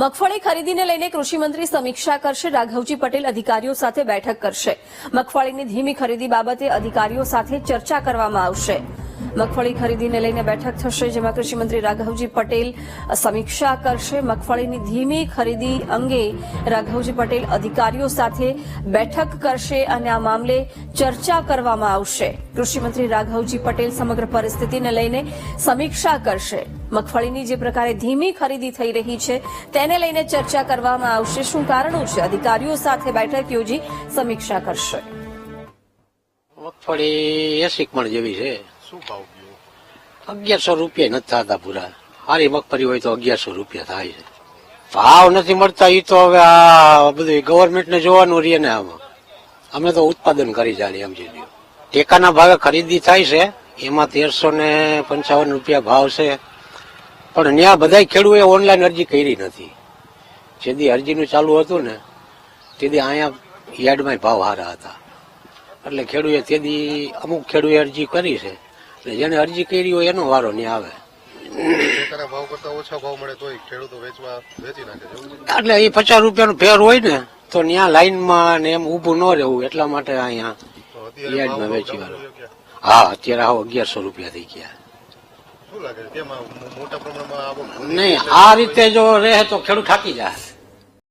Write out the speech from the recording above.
મગફળી ખરીદીને લઈને કૃષિમંત્રી સમીક્ષા કરશે, રાઘવજી પટેલ અધિકારીઓ સાથે બેઠક કરશે. મગફળીની ધીમી ખરીદી બાબતે અધિકારીઓ સાથે ચર્ચા કરવામાં આવશે. મગફળી ખરીદીને લઈને બેઠક થશે, જેમાં કૃષિમંત્રી રાઘવજી પટેલ સમીક્ષા કરશે. મગફળીની ધીમી ખરીદી અંગે રાઘવજી પટેલ અધિકારીઓ સાથે બેઠક કરશે અને આ મામલે ચર્ચા કરવામાં આવશે. કૃષિમંત્રી રાઘવજી પટેલ સમગ્ર પરિસ્થિતિને લઈને સમીક્ષા કરશે. મગફળીની જે પ્રકારે ધીમી ખરીદી થઈ રહી છે તેને લઈને ચર્ચા કરવામાં આવશે. શું કારણો છે? અધિકારીઓ સાથે બેઠક યોજી સમીક્ષા કરશે. મગફળી એસી મણ જેવી છે. શું ભાવ અગિયારસો રૂપિયા નથી થતા પૂરા. સારી મગફળી હોય તો અગિયારસો રૂપિયા થાય છે. ભાવ નથી મળતા એ તો હવે આ બધું ગવર્મેન્ટને જોવાનું રહીએ ને આમાં. અમે તો ઉત્પાદન કરી જાણીએ સમજી લ્યો ટેકાના ભાવે ખરીદી થાય છે. એમાં તેરસો ને પંચાવન રૂપિયા ભાવ છે. પણ ત્યાં બધા ખેડૂએ ઓનલાઈન અરજી કરી નથી. જેથી અરજીનું ચાલુ હતું ને તેથી અહીંયા યાર્ડમાં ભાવ સારા હતા. એટલે ખેડૂએ તેથી અમુક ખેડૂએ અરજી કરી છે. એટલે જેને અરજી કરી હોય એનો વારો નહીં આવે? એટલે એ પચાસ રૂપિયાનો ફેર હોય ને તો ત્યાં લાઈનમાં ને એમ ઊભું ન રહેવું. એટલા માટે અહીંયા તો યાર્ડમાં વેચી વાળો. હા અત્યારે આવો અગિયારસો રૂપિયા થઈ ગયા. શું લાગે મોટા પ્રમાણમાં નહીં આ રીતે જો રહે તો ખેડૂત થાકી જાય.